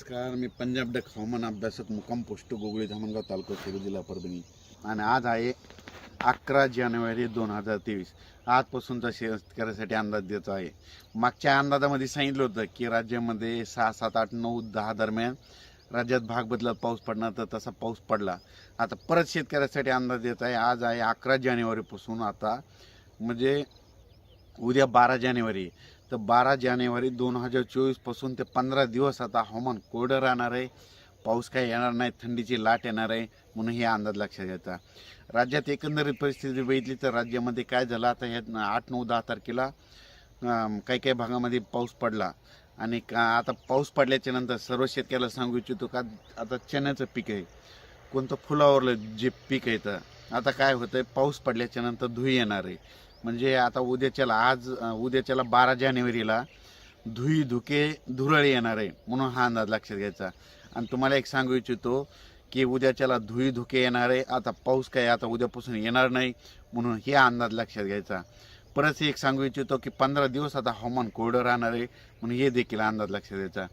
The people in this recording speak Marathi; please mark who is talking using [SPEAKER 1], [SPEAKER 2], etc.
[SPEAKER 1] नमस्कार मी पंजाब डक हवामान अभ्यासक मुक्काम पोस्ट गोगळी धामणगाव तालुका शिरू जिल्हा परभणी. आणि आज आहे अकरा जानेवारी दोन हजार तेवीस. आजपासूनचा शेतकऱ्यासाठी अंदाज देतो आहे. मागच्या अंदाजामध्ये सांगितलं होतं की राज्यामध्ये सहा सात आठ नऊ दहा दरम्यान राज्यात भाग बदलात पाऊस पडणार तर तसा पाऊस पडला. आता परत शेतकऱ्यासाठी अंदाज देत आहे. आज आहे अकरा जानेवारीपासून आता म्हणजे उद्या बारा जानेवारी. तर बारा जानेवारी दोन हजार चोवीसपासून ते पंधरा दिवस आता हवामान कोरडं राहणार आहे. पाऊस काही येणार नाही थंडीची लाट येणार आहे म्हणून हे अंदाज लक्षात घ्यायचा राज्यात एकंदरीत परिस्थिती बघितली तर राज्यामध्ये काय झालं? आता हे आठ नऊ दहा तारखेला काही काही भागामध्ये पाऊस पडला. आणि का आता पाऊस पडल्याच्या नंतर सर्व शेतकऱ्याला सांगू इच्छितो का आता चण्याचं पीक आहे. कोणतं फुलावरलं जे पीक आहे तर आता काय होतंय? पाऊस पडल्याच्या नंतर धुई येणार आहे. म्हणजे आता उद्याच्याला आज उद्याच्याला बारा जानेवारीला धुई धुके धुरळ येणार आहे म्हणून हा अंदाज लक्षात घ्यायचा. आणि तुम्हाला एक सांगू इच्छितो की उद्याच्याला धुई धुके येणार आहे आता पाऊस काय आता उद्यापासून येणार नाही म्हणून हे अंदाज लक्षात घ्यायचा. परत एक सांगू इच्छितो की पंधरा दिवस आता हवामान कोरडं राहणार आहे म्हणून हे देखील अंदाज लक्षात द्यायचा